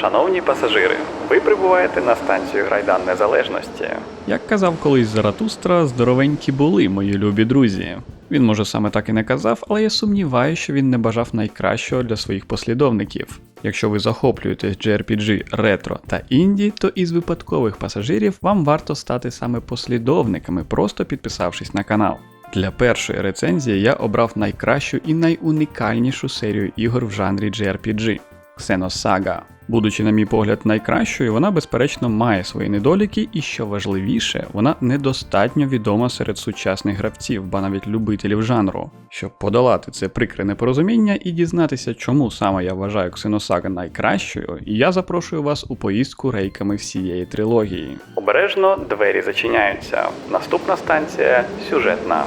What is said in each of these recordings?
Шановні пасажири, ви прибуваєте на станцію Грайдан Незалежності. Як казав колись Заратустра, здоровенькі були мої любі друзі. Він може саме так і не казав, але я сумніваюся, що він не бажав найкращого для своїх послідовників. Якщо ви захоплюєтесь JRPG, ретро та інді, то із випадкових пасажирів вам варто стати саме послідовниками, просто підписавшись на канал. Для першої рецензії я обрав найкращу і найунікальнішу серію ігор в жанрі JRPG Xenosaga. Будучи, на мій погляд, найкращою, вона безперечно має свої недоліки, і що важливіше, вона недостатньо відома серед сучасних гравців, ба навіть любителів жанру. Щоб подолати це прикре непорозуміння і дізнатися, чому саме я вважаю Xenosaga найкращою, я запрошую вас у поїздку рейками всієї трилогії. Обережно двері зачиняються. Наступна станція сюжетна.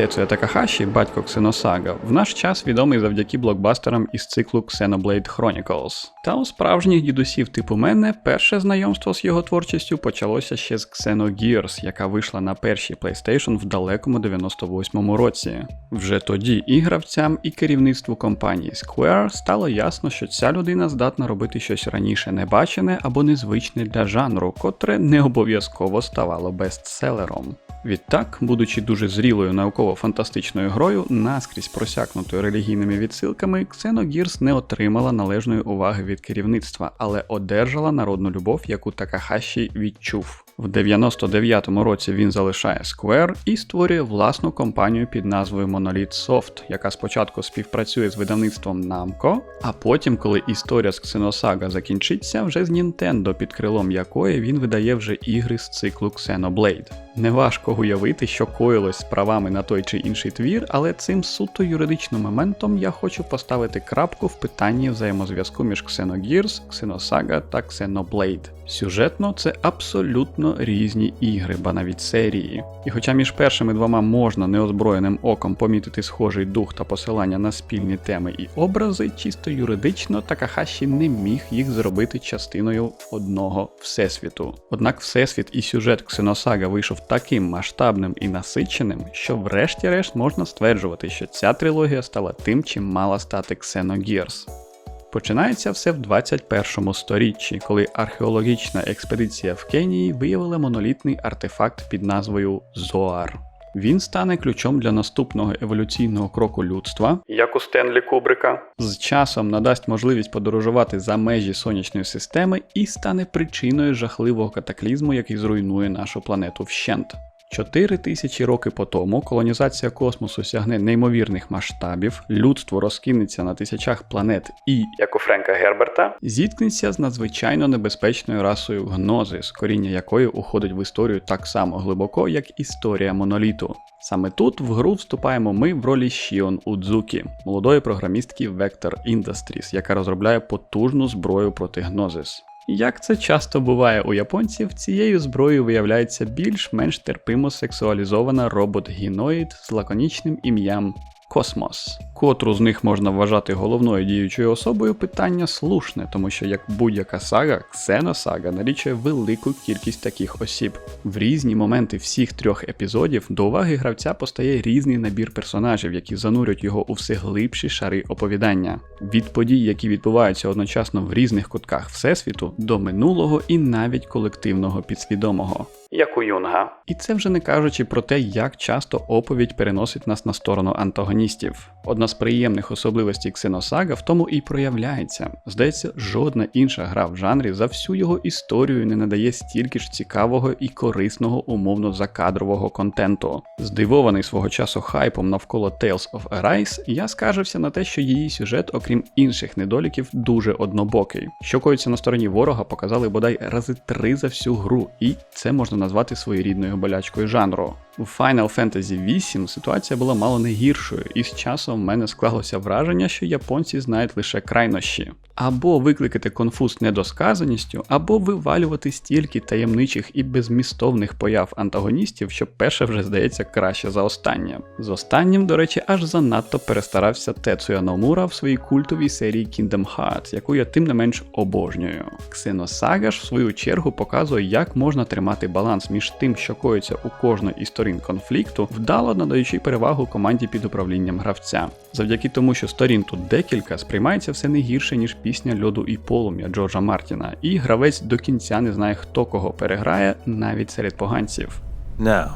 Тецуя Такахаші, батько Ксеносага, в наш час відомий завдяки блокбастерам із циклу Xenoblade Chronicles. Та у справжніх дідусів типу мене перше знайомство з його творчістю почалося ще з Xenogears, яка вийшла на першій PlayStation в далекому 98-му році. Вже тоді і гравцям, і керівництву компанії Square стало ясно, що ця людина здатна робити щось раніше небачене або незвичне для жанру, котре не обов'язково ставало бестселером. Відтак, будучи дуже зрілою науково-фантастичною грою, наскрізь просякнутою релігійними відсилками, Ксеногірс не отримала належної уваги від керівництва, але одержала народну любов, яку Такахаші відчув. В 99-му році він залишає Square і створює власну компанію під назвою Monolith Soft, яка спочатку співпрацює з видавництвом Namco, а потім, коли історія з Xenosaga закінчиться, вже з Nintendo, під крилом якої він видає вже ігри з циклу Xenoblade. Неважко уявити, що коїлось з правами на той чи інший твір, але цим суто юридичним моментом я хочу поставити крапку в питанні взаємозв'язку між Xenogears, Xenosaga та Xenoblade. Сюжетно це абсолютно різні ігри, ба навіть серії. І хоча між першими двома можна неозброєним оком помітити схожий дух та посилання на спільні теми і образи, чисто юридично Такахаші не міг їх зробити частиною одного всесвіту. Однак всесвіт і сюжет Xenosaga вийшов таким масштабним і насиченим, що врешті-решт можна стверджувати, що ця трилогія стала тим, чим мала стати Xenogears. Починається все в 21 сторіччі, коли археологічна експедиція в Кенії виявила монолітний артефакт під назвою Зоар. Він стане ключом для наступного еволюційного кроку людства, Як у Стенлі Кубрика. з часом надасть можливість подорожувати за межі сонячної системи і стане причиною жахливого катаклізму, який зруйнує нашу планету вщент. Чотири тисячі роки по тому колонізація космосу сягне неймовірних масштабів, людство розкинеться на тисячах планет і Як у Френка Герберта. зіткнеться з надзвичайно небезпечною расою гнозис, коріння якої уходить в історію так само глибоко, як історія моноліту. Саме тут в гру вступаємо ми в ролі Шіон Удзукі, молодої програмістки Vector Industries, яка розробляє потужну зброю проти гнозис. Як це часто буває у японців, цією зброєю виявляється більш-менш терпимо сексуалізована робот-гіноїд з лаконічним ім'ям Космос. Котру з них можна вважати головною діючою особою, питання слушне, тому що як будь-яка сага, Ксеносага налічує велику кількість таких осіб. В різні моменти всіх трьох епізодів до уваги гравця постає різний набір персонажів, які занурюють його у все глибші шари оповідання. Від подій, які відбуваються одночасно в різних кутках Всесвіту, до минулого і навіть колективного підсвідомого. Як у Юнга. І це вже не кажучи про те, як часто оповідь переносить нас на сторону антагоністів. Одна з приємних особливостей Xenosaga в тому і проявляється. Здається, жодна інша гра в жанрі за всю його історію не надає стільки ж цікавого і корисного умовно закадрового контенту. Здивований свого часу хайпом навколо Tales of Arise, я скаржився на те, що її сюжет, окрім інших недоліків, дуже однобокий. Що коїться на стороні ворога, показали бодай рази три за всю гру, і це можна назвати своєрідною болячкою жанру. У Final Fantasy VIII ситуація була мало не гіршою, і з часом в мене склалося враження, що японці знають лише крайнощі. Або викликати конфуз недосказаністю, або вивалювати стільки таємничих і безмістовних появ антагоністів, що перше вже здається краще за останнє. З останнім, до речі, аж занадто перестарався Тецуя Номура в своїй культовій серії Kingdom Hearts, яку я тим не менш обожнюю. Xenosaga ж в свою чергу показує, як можна тримати баланс між тим, що коїться у кожної історії сторін конфлікту, вдало надаючи перевагу команді під управлінням гравця. Завдяки тому, що сторін тут декілька, сприймається все не гірше, ніж пісня льоду і полум'я Джорджа Мартіна, і гравець до кінця не знає, хто кого переграє, навіть серед поганців. Now,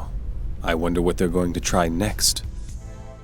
I wonder what they're going to try next.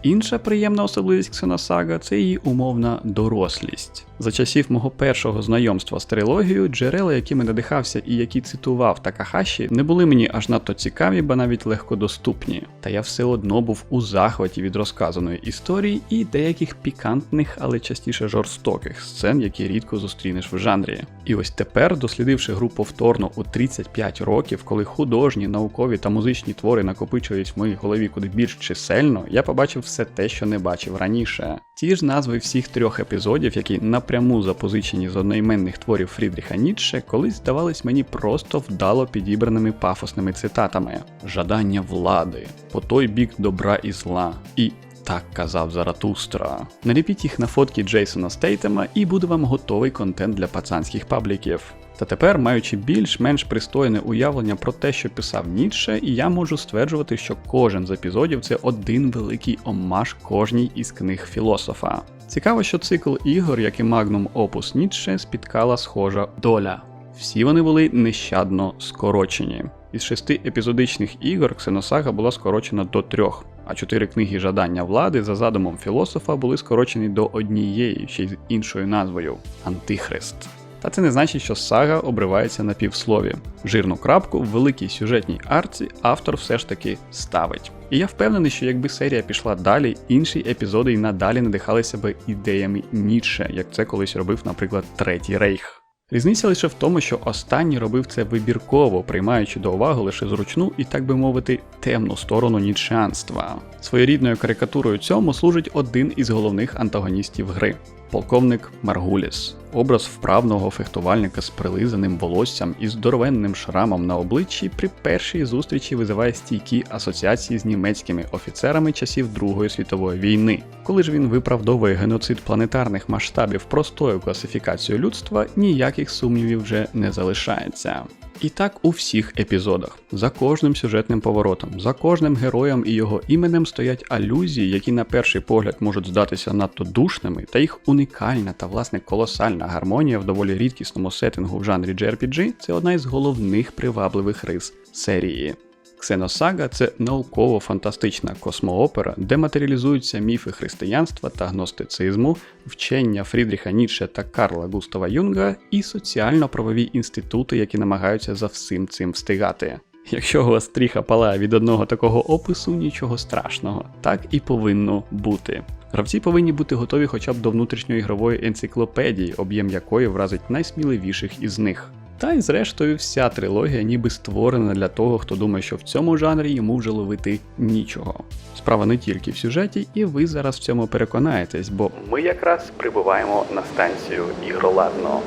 Інша приємна особливість Ксеносага це її умовна дорослість. За часів мого першого знайомства з трилогією, джерела, якими надихався і які цитував Такахаші, не були мені аж надто цікаві, ба навіть легкодоступні. Та я все одно був у захваті від розказаної історії і деяких пікантних, але частіше жорстоких сцен, які рідко зустрінеш в жанрі. І ось тепер, дослідивши гру повторно у 35 років, коли художні, наукові та музичні твори накопичують в моїй голові куди більш чисельно, я побачив все те, що не бачив раніше. Ті ж назви всіх трьох епізодів, які напряму запозичені з одноіменних творів Фрідріха Ніцше, колись здавались мені просто вдало підібраними пафосними цитатами: жадання влади, по той бік добра і зла, і так казав Заратустра. Наліпіть їх на фотки Джейсона Стейтема і буде вам готовий контент для пацанських пабліків. Та тепер, маючи більш-менш пристойне уявлення про те, що писав Ніцше, і я можу стверджувати, що кожен з епізодів це один великий омаж кожній із книг філософа. Цікаво, що цикл ігор, як і Magnum Opus Ніцше, спіткала схожа доля. Всі вони були нещадно скорочені. Із шести епізодичних ігор Ксеносага була скорочена до трьох, а чотири книги жадання влади за задумом філософа були скорочені до однієї, ще й з іншою назвою Антихрист. Та це не значить, що сага обривається на півслові. Жирну крапку в великій сюжетній арці автор все ж таки ставить. І я впевнений, що якби серія пішла далі, інші епізоди й надалі надихалися би ідеями Ніцше, як це колись робив, наприклад, Третій Рейх. Різниця лише в тому, що останній робив це вибірково, приймаючи до уваги лише зручну і, так би мовити, темну сторону нічанства. Своєрідною карикатурою цьому служить один із головних антагоністів гри полковник Маргуліс. Образ вправного фехтувальника з прилизаним волоссям і здоровенним шрамом на обличчі при першій зустрічі визиває стійкі асоціації з німецькими офіцерами часів Другої світової війни. Коли ж він виправдовує геноцид планетарних масштабів простою класифікацією людства, ніяких сумнівів вже не залишається. І так у всіх епізодах. За кожним сюжетним поворотом, за кожним героєм і його іменем стоять алюзії, які на перший погляд можуть здатися надто душними, та їх унікальна та власне колосальна гармонія в доволі рідкісному сеттингу в жанрі JRPG – це одна із головних привабливих рис серії. Ксеносага це науково-фантастична космоопера, де матеріалізуються міфи християнства та гностицизму, вчення Фрідріха Ніцше та Карла Густава Юнга і соціально-правові інститути, які намагаються за всім цим встигати. Якщо у вас стріха палає від одного такого опису, нічого страшного, так і повинно бути. Гравці повинні бути готові хоча б до внутрішньоігрової енциклопедії, об'єм якої вразить найсміливіших із них. Та й зрештою вся трилогія ніби створена для того, хто думає, що в цьому жанрі йому вже ловити нічого. Справа не тільки в сюжеті, і ви зараз в цьому переконаєтесь, бо Ми якраз прибуваємо на станцію Ігроладно.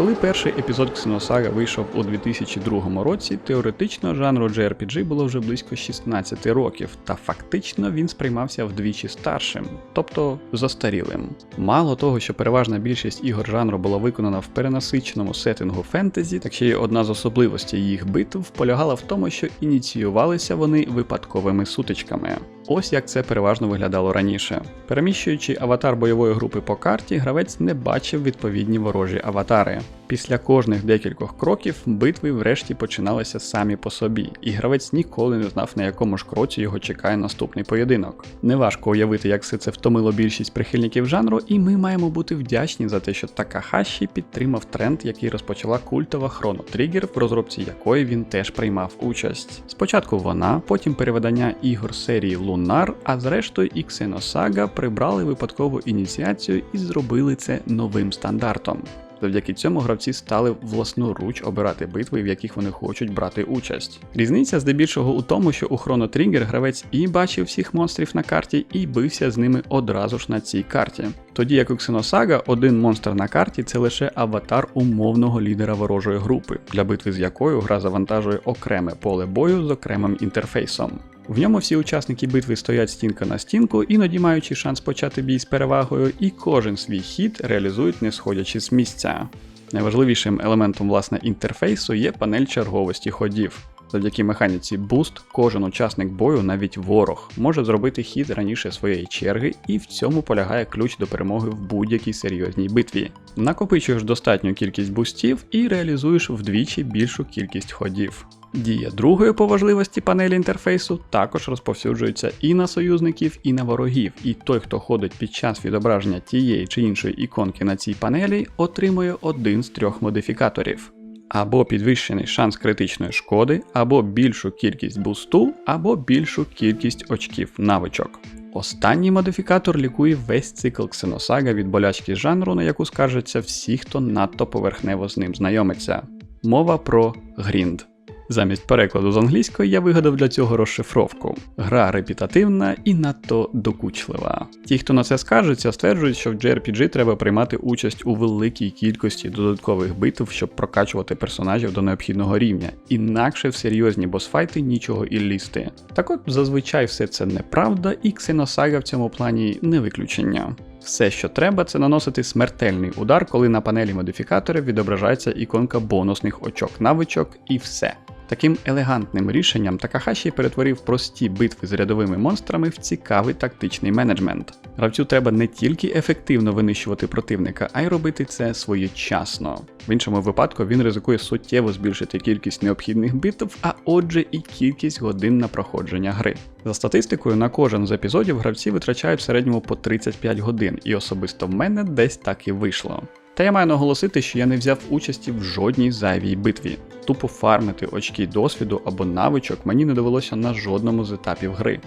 Коли перший епізод Ксеносага вийшов у 2002 році, теоретично жанру JRPG було вже близько 16 років, та фактично він сприймався вдвічі старшим, тобто застарілим. Мало того, що переважна більшість ігор жанру була виконана в перенасиченому сеттингу фентезі, так ще й одна з особливостей їх битв полягала в тому, що ініціювалися вони випадковими сутичками. Ось як це переважно виглядало раніше. Переміщуючи аватар бойової групи по карті, гравець не бачив відповідні ворожі аватари. Після кожних декількох кроків битви врешті починалися самі по собі, і гравець ніколи не знав, на якому ж кроці його чекає наступний поєдинок. Неважко уявити, як все це втомило більшість прихильників жанру, і ми маємо бути вдячні за те, що Такахаші підтримав тренд, який розпочала культова Chrono Trigger, в розробці якої він теж приймав участь. Спочатку вона, потім переведення ігор серії Lunar, а зрештою і Xenosaga прибрали випадкову ініціацію і зробили це новим стандартом. Завдяки цьому гравці стали власноруч обирати битви, в яких вони хочуть брати участь. Різниця здебільшого у тому, що у Chrono Trigger гравець і бачив всіх монстрів на карті, і бився з ними одразу ж на цій карті. Тоді як у Xenosaga, один монстр на карті це лише аватар умовного лідера ворожої групи, для битви з якою гра завантажує окреме поле бою з окремим інтерфейсом. В ньому всі учасники битви стоять стінка на стінку, іноді маючи шанс почати бій з перевагою, і кожен свій хід реалізують не сходячи з місця. Найважливішим елементом власне інтерфейсу є панель черговості ходів. Завдяки механіці Boost кожен учасник бою, навіть ворог, може зробити хід раніше своєї черги, і в цьому полягає ключ до перемоги в будь-якій серйозній битві. Накопичуєш достатню кількість бустів і реалізуєш вдвічі більшу кількість ходів. Дія другої по важливості панелі інтерфейсу також розповсюджується і на союзників, і на ворогів, і той, хто ходить під час відображення тієї чи іншої іконки на цій панелі, отримує один з трьох модифікаторів. Або підвищений шанс критичної шкоди, або більшу кількість бусту, або більшу кількість очків навичок. Останній модифікатор лікує весь цикл ксеносага від болячки жанру, на яку скаржаться всі, хто надто поверхнево з ним знайомиться. Мова про грінд. Замість перекладу з англійської я вигадав для цього розшифровку. Гра репітативна і надто докучлива. Ті, хто на це скаржиться, стверджують, що в JRPG треба приймати участь у великій кількості додаткових битв, щоб прокачувати персонажів до необхідного рівня, інакше в серйозні босфайти нічого і лізти. Так от зазвичай все це неправда, і Xenosага в цьому плані не виключення. Все, що треба, це наносити смертельний удар, коли на панелі модифікаторів відображається іконка бонусних очок навичок, і все. Таким елегантним рішенням Такахаші перетворив прості битви з рядовими монстрами в цікавий тактичний менеджмент. Гравцю треба не тільки ефективно винищувати противника, а й робити це своєчасно. В іншому випадку він ризикує суттєво збільшити кількість необхідних битв, а отже і кількість годин на проходження гри. За статистикою, на кожен з епізодів гравці витрачають в середньому по 35 годин, і особисто в мене десь так і вийшло. Та я маю наголосити, що я не взяв участі в жодній зайвій битві. Тупо фармити очки досвіду або навичок мені не довелося на жодному з етапів гри.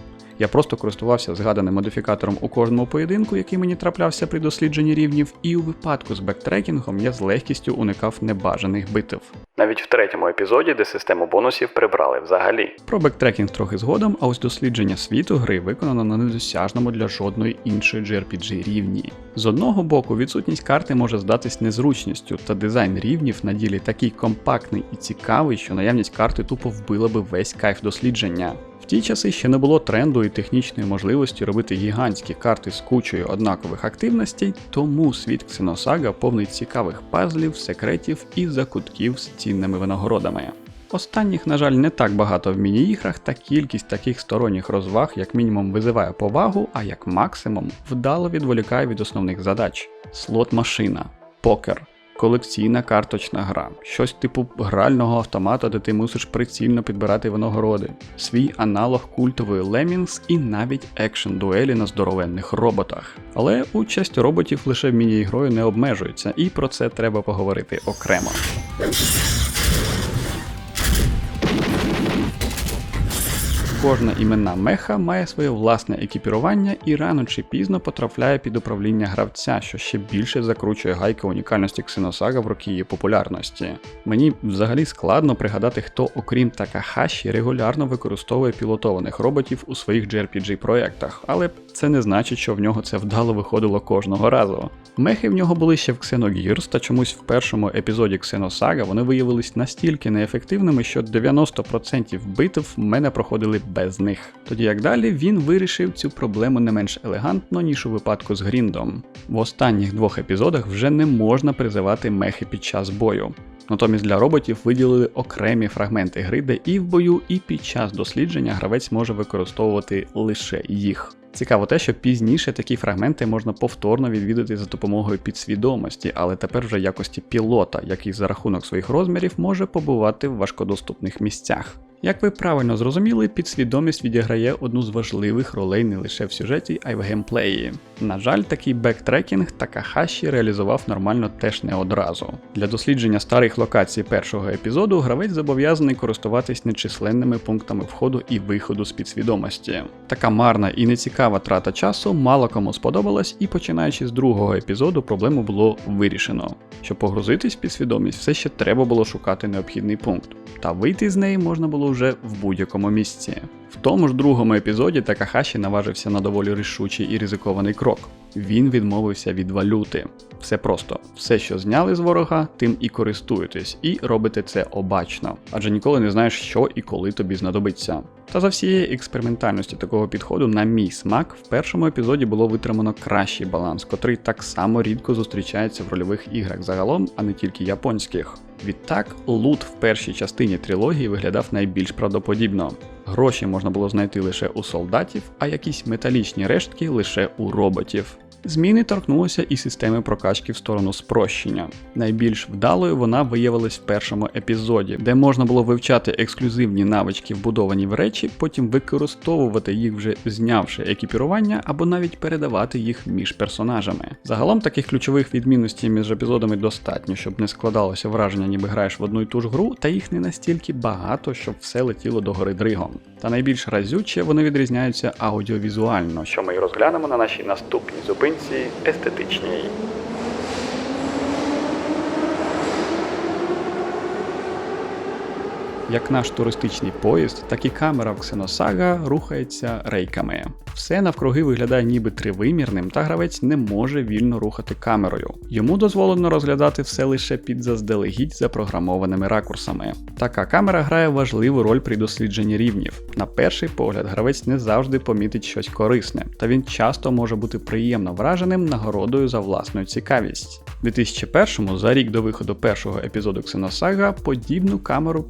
Я просто користувався згаданим модифікатором у кожному поєдинку, який мені траплявся при дослідженні рівнів, і у випадку з бектрекінгом я з легкістю уникав небажаних битв. Навіть в третьому епізоді, де систему бонусів прибрали взагалі. Про бектрекінг трохи згодом, а ось дослідження світу гри виконано на недосяжному для жодної іншої JRPG рівні. З одного боку, відсутність карти може здатись незручністю, та дизайн рівнів на ділі такий компактний і цікавий, що наявність карти тупо вбила би весь кайф дослідження. В ті часи ще не було тренду і технічної можливості робити гігантські карти з кучою однакових активностей, тому світ Ксеносага повний цікавих пазлів, секретів і закутків з цінними винагородами. Останніх, на жаль, не так багато в міні-іграх, та кількість таких сторонніх розваг як мінімум визиває повагу, а як максимум вдало відволікає від основних задач: слот-машина, покер, колекційна карточна гра, щось типу грального автомата, де ти мусиш прицільно підбирати винагороди, свій аналог культової Lemmings і навіть екшн дуелі на здоровенних роботах. Але участь роботів лише в міні-ігрою не обмежується, і про це треба поговорити окремо. Кожна іменна меха має своє власне екіпірування і рано чи пізно потрапляє під управління гравця, що ще більше закручує гайки унікальності Ксеносага в роки її популярності. Мені взагалі складно пригадати, хто, окрім Такахаші, регулярно використовує пілотованих роботів у своїх JRPG проєктах, але це не значить, що в нього це вдало виходило кожного разу. Мехи в нього були ще в Xenogears, та чомусь в першому епізоді Xenosага вони виявились настільки неефективними, що 90% битв в мене проходили без них. Тоді як далі він вирішив цю проблему не менш елегантно, ніж у випадку з Гріндом. В останніх двох епізодах вже не можна призивати мехи під час бою. Натомість для роботів виділили окремі фрагменти гри, де і в бою, і під час дослідження гравець може використовувати лише їх. Цікаво те, що пізніше такі фрагменти можна повторно відвідати за допомогою підсвідомості, але тепер вже якості пілота, який за рахунок своїх розмірів може побувати в важкодоступних місцях. Як ви правильно зрозуміли, підсвідомість відіграє одну з важливих ролей не лише в сюжеті, а й в геймплеї. На жаль, такий бектрекінг Такахаші реалізував нормально теж не одразу. Для дослідження старих локацій першого епізоду гравець зобов'язаний користуватись нечисленними пунктами входу і виходу з підсвідомості. Така марна і нецікава трата часу мало кому сподобалась, і починаючи з другого епізоду, проблему було вирішено. Щоб погрузитись в підсвідомість, все ще треба було шукати необхідний пункт, та вийти з неї можна було вже в будь-якому місці. В тому ж другому епізоді Такахаші наважився на доволі рішучий і ризикований крок. Він відмовився від валюти. Все просто, все, що зняли з ворога, тим і користуєтесь, і робите це обачно, адже ніколи не знаєш, що і коли тобі знадобиться. Та за всієї експериментальності такого підходу, на мій смак, в першому епізоді було витримано кращий баланс, котрий так само рідко зустрічається в рольових іграх загалом, а не тільки японських. Відтак, лут в першій частині трилогії виглядав найбільш правдоподібно. Гроші можна було знайти лише у солдатів, а якісь металічні рештки лише у роботів. Зміни торкнулися і системи прокачки в сторону спрощення. Найбільш вдалою вона виявилась в першому епізоді, де можна було вивчати ексклюзивні навички, вбудовані в речі, потім використовувати їх вже знявши екіпірування або навіть передавати їх між персонажами. Загалом таких ключових відмінностей між епізодами достатньо, щоб не складалося враження, ніби граєш в одну й ту ж гру, та їх не настільки багато, щоб все летіло до гори дригом. Та найбільш разюче вони відрізняються аудіовізуально, що ми й розглянемо на нашій наступній зупинці естетичній. Як наш туристичний поїзд, так і камера в Xenosага рухається рейками. Все навкруги виглядає ніби тривимірним, та гравець не може вільно рухати камерою. Йому дозволено розглядати все лише під заздалегідь запрограмованими ракурсами. Така камера грає важливу роль при дослідженні рівнів. На перший погляд, гравець не завжди помітить щось корисне, та він часто може бути приємно враженим нагородою за власну цікавість. У 2001-му, за рік до виходу першого епізоду Xenosага, подібну камеру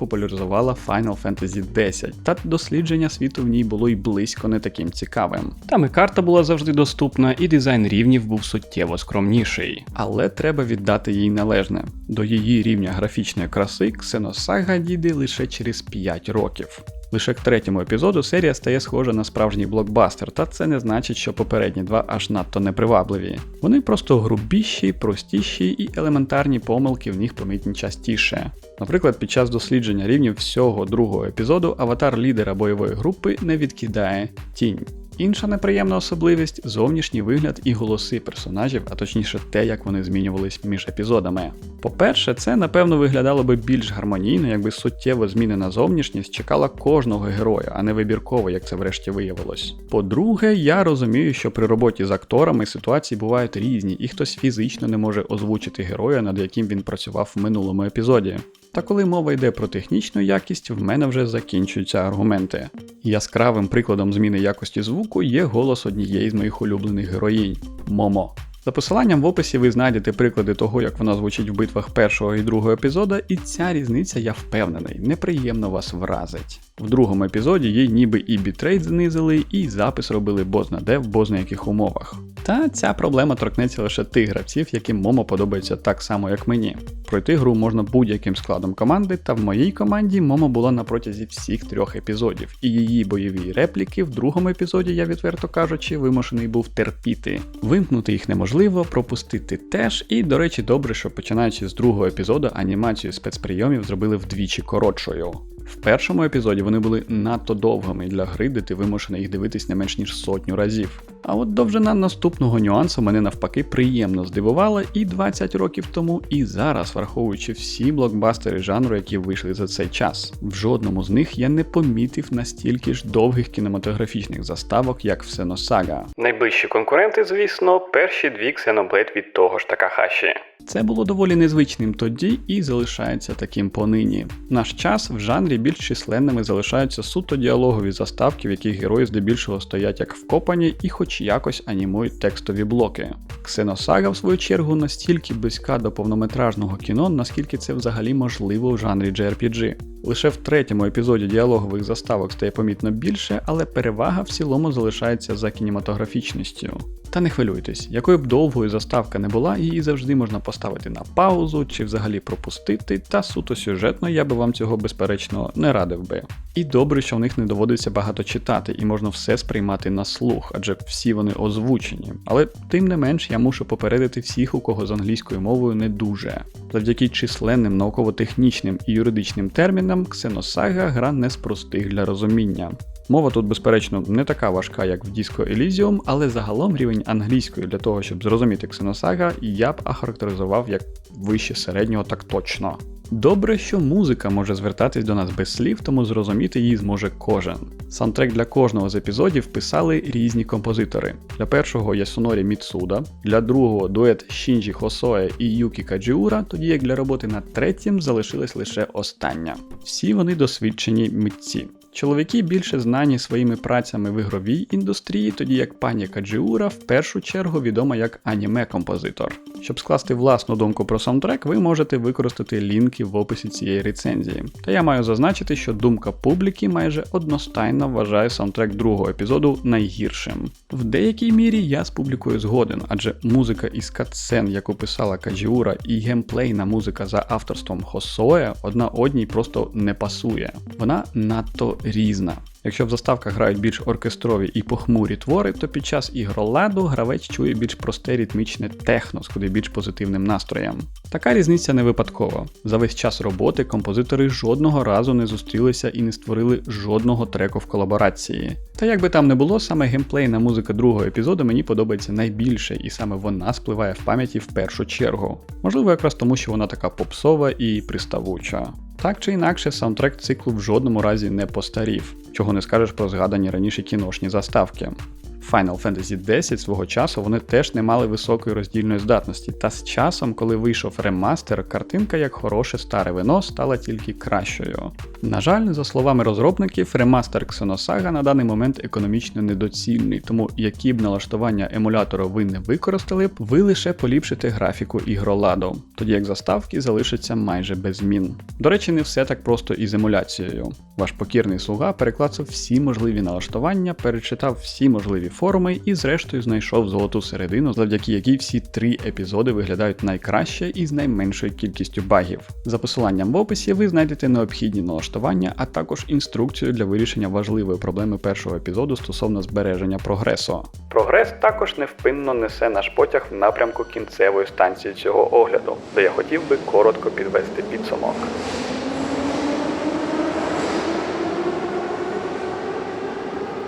популяризувала Final Fantasy X, та дослідження світу в ній було й близько не таким цікавим. Там і карта була завжди доступна, і дизайн рівнів був суттєво скромніший. Але треба віддати їй належне. До її рівня графічної краси Ксеносага дійде лише через 5 років. Лише к третьому епізоду серія стає схожа на справжній блокбастер, та це не значить, що попередні два аж надто непривабливі. Вони просто грубіші, простіші і елементарні помилки в них помітні частіше. Наприклад, під час дослідження рівнів всього другого епізоду аватар лідера бойової групи не відкидає тінь. Інша неприємна особливість зовнішній вигляд і голоси персонажів, а точніше те, як вони змінювались між епізодами. По-перше, це напевно виглядало би більш гармонійно, якби суттєво змінена зовнішність чекала кожного героя, а не вибірково, як це врешті виявилось. По-друге, я розумію, що при роботі з акторами ситуації бувають різні, і хтось фізично не може озвучити героя, над яким він працював в минулому епізоді. Та коли мова йде про технічну якість, в мене вже закінчуються аргументи. Яскравим прикладом зміни якості звуку є голос однієї з моїх улюблених героїнь Момо. За посиланням в описі ви знайдете приклади того, як вона звучить в битвах першого і другого епізода, і ця різниця, я впевнений, неприємно вас вразить. В другому епізоді їй ніби і бітрейт знизили, і запис робили бозна де в бозна яких умовах. Та ця проблема торкнеться лише тих гравців, яким Момо подобається так само, як мені. Пройти гру можна будь-яким складом команди, та в моїй команді Момо була на протязі всіх трьох епізодів, і її бойові репліки в другому епізоді, я відверто кажучи, вимушений був терпіти. Вимкнути їх неможливо, пропустити теж, і, до речі, добре, що починаючи з другого епізоду, анімацію спецприйомів зробили вдвічі коротшою. В першому епізоді вони були надто довгими для гри, де ти вимушений їх дивитись не менш ніж сотню разів. А от довжина наступного нюансу мене навпаки приємно здивувала і 20 років тому, і зараз, враховуючи всі блокбастери жанру, які вийшли за цей час. В жодному з них я не помітив настільки ж довгих кінематографічних заставок, як в Сеносага. Найближчі конкуренти, звісно, перші дві Xenoblade від того ж Такахаші. Це було доволі незвичним тоді і залишається таким понині. Наш час в жанрі більш численними залишаються суто діалогові заставки, в яких герої здебільшого стоять як вкопані і хоч якось анімують текстові блоки. Ксеносага, в свою чергу, настільки близька до повнометражного кіно, наскільки це взагалі можливо в жанрі JRPG. Лише в третьому епізоді діалогових заставок стає помітно більше, але перевага в цілому залишається за кінематографічністю. Та не хвилюйтесь, якою б довгою заставка не була, її завжди можна поставити на паузу чи взагалі пропустити, та суто сюжетно я би вам цього безперечно не радив би. І добре, що в них не доводиться багато читати, і можна все сприймати на слух, адже всі вони озвучені. Але тим не менш я мушу попередити всіх, у кого з англійською мовою не дуже. Завдяки численним науково-технічним і юридичним термінам, Ксеносага гра не з простих для розуміння. Мова тут, безперечно, не така важка, як в Disco Elysium, але загалом рівень англійської для того, щоб зрозуміти Ксеносага, я б охарактеризував як вище середнього так точно. Добре, що музика може звертатись до нас без слів, тому зрозуміти її зможе кожен. Саундтрек для кожного з епізодів писали різні композитори. Для першого Ясунорі Міцуда, для другого дует Шінджі Хосоe і Юкі Каджіура, тоді як для роботи над третім залишилась лише остання. Всі вони досвідчені митці. Чоловіки більше знані своїми працями в ігровій індустрії, тоді як пані Каджіура в першу чергу відома як аніме-композитор. Щоб скласти власну думку про саундтрек, ви можете використати лінки в описі цієї рецензії. Та я маю зазначити, що думка публіки майже одностайно вважає саундтрек другого епізоду найгіршим. В деякій мірі я з публікою згоден, адже музика із катсцен, яку писала Каджіура, і геймплейна музика за авторством Хосоe одна одній просто не пасує. Вона надто різна. Якщо в заставках грають більш оркестрові і похмурі твори, то під час ігроладу гравець чує більш просте ритмічне техно з куди більш позитивним настроєм. Така різниця не випадкова. За весь час роботи композитори жодного разу не зустрілися і не створили жодного треку в колаборації. Та як би там не було, саме геймплейна музика другого епізоду мені подобається найбільше, і саме вона спливає в пам'яті в першу чергу. Можливо, якраз тому, що вона така попсова і приставуча. Так чи інакше, саундтрек циклу в жодному разі не постарів, чого не скажеш про згадані раніше кіношні заставки. Final Fantasy X свого часу вони теж не мали високої роздільної здатності, та з часом, коли вийшов ремастер, картинка як хороше старе вино стала тільки кращою. На жаль, за словами розробників, ремастер Xenosaga на даний момент економічно недоцільний, тому які б налаштування емулятору ви не використали б, ви лише поліпшите графіку ігроладу, тоді як заставки залишаться майже без змін. До речі, не все так просто із емуляцією. Ваш покірний слуга переклацав всі можливі налаштування, перечитав всі можливі форуми і, зрештою, знайшов золоту середину, завдяки якій всі три епізоди виглядають найкраще і з найменшою кількістю багів. За посиланням в описі ви знайдете необхідні налаштування, а також інструкцію для вирішення важливої проблеми першого епізоду стосовно збереження прогресу. Прогрес також невпинно несе наш потяг в напрямку кінцевої станції цього огляду, де я хотів би коротко підвести підсумок.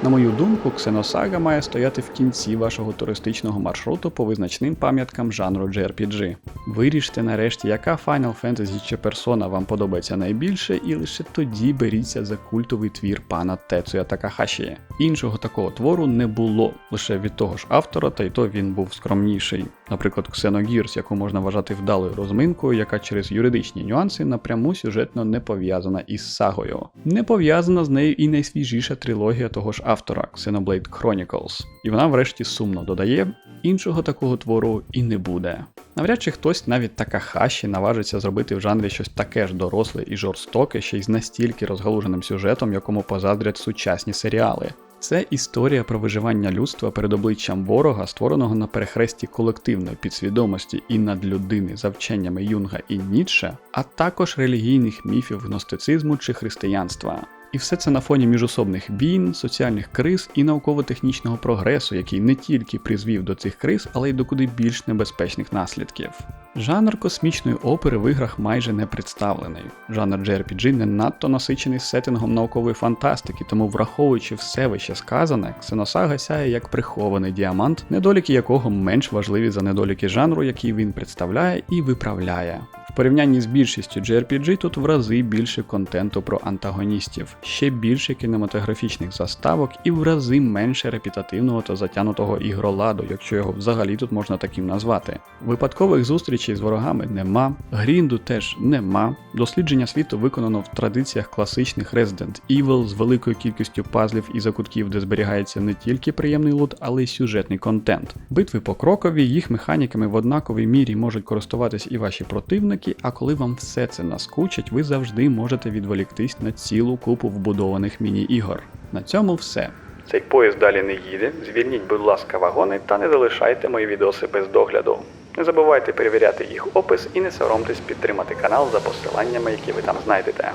На мою думку, Xenosaga має стояти в кінці вашого туристичного маршруту по визначним пам'яткам жанру JRPG. Виріште нарешті, яка Final Fantasy чи персона вам подобається найбільше, і лише тоді беріться за культовий твір пана Тецуя Такахаші. Іншого такого твору не було лише від того ж автора, та й то він був скромніший. Наприклад, Xenogears, яку можна вважати вдалою розминкою, яка через юридичні нюанси напряму сюжетно не пов'язана із сагою. Не пов'язана з нею і найсвіжіша трилогія того ж автора Xenoblade Chronicles. І вона врешті сумно додає, іншого такого твору і не буде. Навряд чи хтось навіть Такахаші наважиться зробити в жанрі щось таке ж доросле і жорстоке, ще й з настільки розгалуженим сюжетом, якому позадрять сучасні серіали. Це історія про виживання людства перед обличчям ворога, створеного на перехресті колективної підсвідомості і надлюдини за вченнями Юнга і Ніцше, а також релігійних міфів гностицизму чи християнства. І все це на фоні міжособних війн, соціальних криз і науково-технічного прогресу, який не тільки призвів до цих криз, але й до куди більш небезпечних наслідків. Жанр космічної опери в іграх майже не представлений. Жанр JRPG не надто насичений сеттингом наукової фантастики, тому враховуючи все вище сказане, Xenosaga сяє як прихований діамант, недоліки якого менш важливі за недоліки жанру, який він представляє і виправляє. В порівнянні з більшістю JRPG тут в рази більше контенту про антагоністів, ще більше кінематографічних заставок і в рази менше репетативного та затянутого ігроладу, якщо його взагалі тут можна таким назвати. Випадкових зустрічей з ворогами нема, грінду теж нема. Дослідження світу виконано в традиціях класичних Resident Evil з великою кількістю пазлів і закутків, де зберігається не тільки приємний лут, але й сюжетний контент. Битви покрокові, їх механіками в однаковій мірі можуть користуватись і ваші противники, а коли вам все це наскучить, ви завжди можете відволіктись на цілу купу вбудованих міні-ігор. На цьому все. Цей поїзд далі не їде. Звільніть, будь ласка, вагони та не залишайте мої відоси без догляду. Не забувайте перевіряти їх опис і не соромтесь підтримати канал за посиланнями, які ви там знайдете.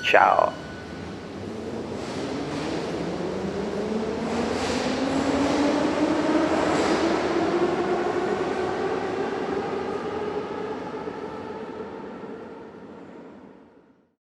Чао!